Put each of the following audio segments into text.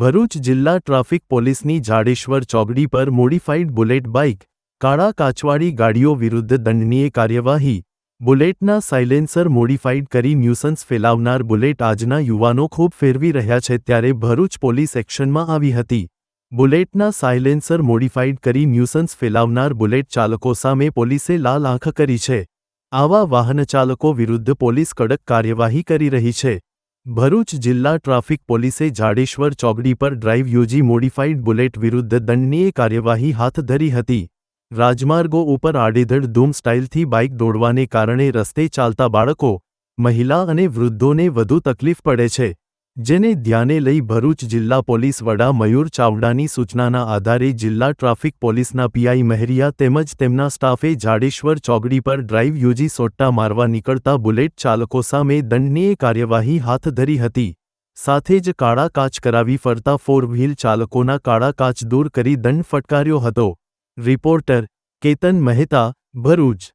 ભરૂચ જિલ્લા ટ્રાફિક પોલીસની જાડેશ્વર ચોકડી પર મોડિફાઈડ બુલેટ બાઇક, કાળા કાચવાળી ગાડીઓ વિરુદ્ધ દંડનીય કાર્યવાહી, બુલેટના સાયલેન્સર મોડિફાઈડ કરી ન્યુસન્સ ફેલાવનાર બુલેટ આજના યુવાનો ખૂબ ફેરવી રહ્યા છે ત્યારે ભરૂચ પોલીસ એક્શનમાં આવી હતી. બુલેટના સાયલેન્સર મોડિફાઈડ કરી ન્યુસન્સ ફેલાવનાર બુલેટ ચાલકો સામે પોલીસે લાલ આંખ કરી છે. આવા વાહનચાલકો વિરુદ્ધ પોલીસ કડક કાર્યવાહી કરી રહી છે. ભરૂચ જિલ્લા ટ્રાફિક પોલીસે જાડેશ્વર ચોકડી પર ડ્રાઇવ યોજી મોડિફાઇડ બુલેટ વિરુદ્ધ દંડનીય કાર્યવાહી હાથ ધરી હતી. રાજમાર્ગો ઉપર આડેધડ ધૂમ સ્ટાઇલથી બાઇક દોડવાને કારણે રસ્તે ચાલતા બાળકો, મહિલા અને વૃદ્ધોને વધુ તકલીફ પડે છે. જેને ધ્યાને લઈ ભરૂચ જિલ્લા પોલીસ વડા મયુર ચાવડાની સૂચનાના આધારે જિલ્લા ટ્રાફિક પોલીસના પીઆઈ મહેરિયા તેમજ તેમના સ્ટાફે જાડેશ્વર ચોકડી પર ડ્રાઈવ યોજી સોટ્ટા મારવા નીકળતા બુલેટ ચાલકો સામે દંડનીય કાર્યવાહી હાથ ધરી હતી. સાથે જ કાળા કાચ કરાવી ફરતા ફોર વ્હીલ ચાલકોના કાળા કાચ દૂર કરી દંડ ફટકાર્યો હતો. રિપોર્ટર કેતન મહેતા, ભરૂચ.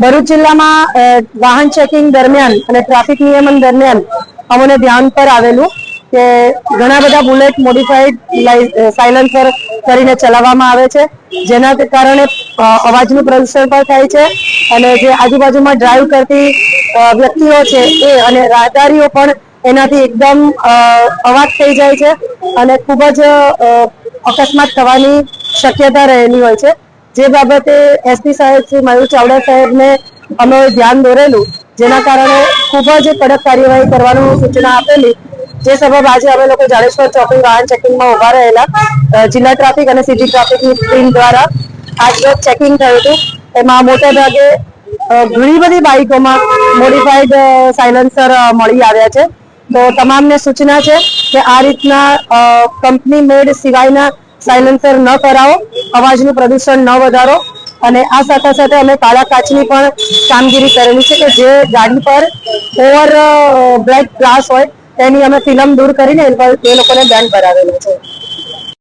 ભરૂચ જિલ્લામાં વાહન ચેકિંગ દરમિયાન અને ટ્રાફિક નિયમન દરમિયાન અમને ધ્યાન પર આવેલું કે ઘણા બધા બુલેટ મોડિફાઈડ સાયલન્સર કરીને ચલાવવામાં આવે છે, જેના કારણે અવાજનું પ્રદૂષણ પણ થાય છે અને જે આજુબાજુમાં ડ્રાઈવ કરતી વ્યક્તિઓ છે એ અને રાહદારીઓ પણ એનાથી એકદમ અવાજ થઈ જાય છે અને ખૂબ જ અકસ્માત થવાની શક્યતા રહેલી હોય છે. જે બાબતે એસપી સાહેબ શ્રી મયુર ચાવડા સાહેબને અમે ધ્યાન દોરેલું, જેના કારણે ખૂબ જ કડક કાર્યવાહી કરવાનું સૂચના આપેલી. જે સબબ આજે અમે લોકો જાડેશ્વર ચોકડી વાહન ચેકિંગમાં ઊભા રહેલા જિલ્લા ટ્રાફિક અને સિટી ટ્રાફિકની ટીમ દ્વારા આજે ચેકિંગ થયું હતું. એમાં મોટે ભાગે ઘણી બધી બાઇકોમાં મોડિફાઈડ સાયલન્સર મળી આવ્યા છે. તો તમામને સૂચના છે કે આ રીતના કંપની મેડ સિવાયના સાયલન્સર ન કરાવો, અવાજનું પ્રદૂષણ ન વધારો અને આ સાથે સાથે અમે કાળા કાચની પણ કામગીરી કરેલી છે કે જે ગાડી પર ઓવર બ્લેક ગ્લાસ હોય, તેની અમે ફિલ્મ દૂર કરીને એ લોકો- એ લોકોને દંડ કરાવેલું છે.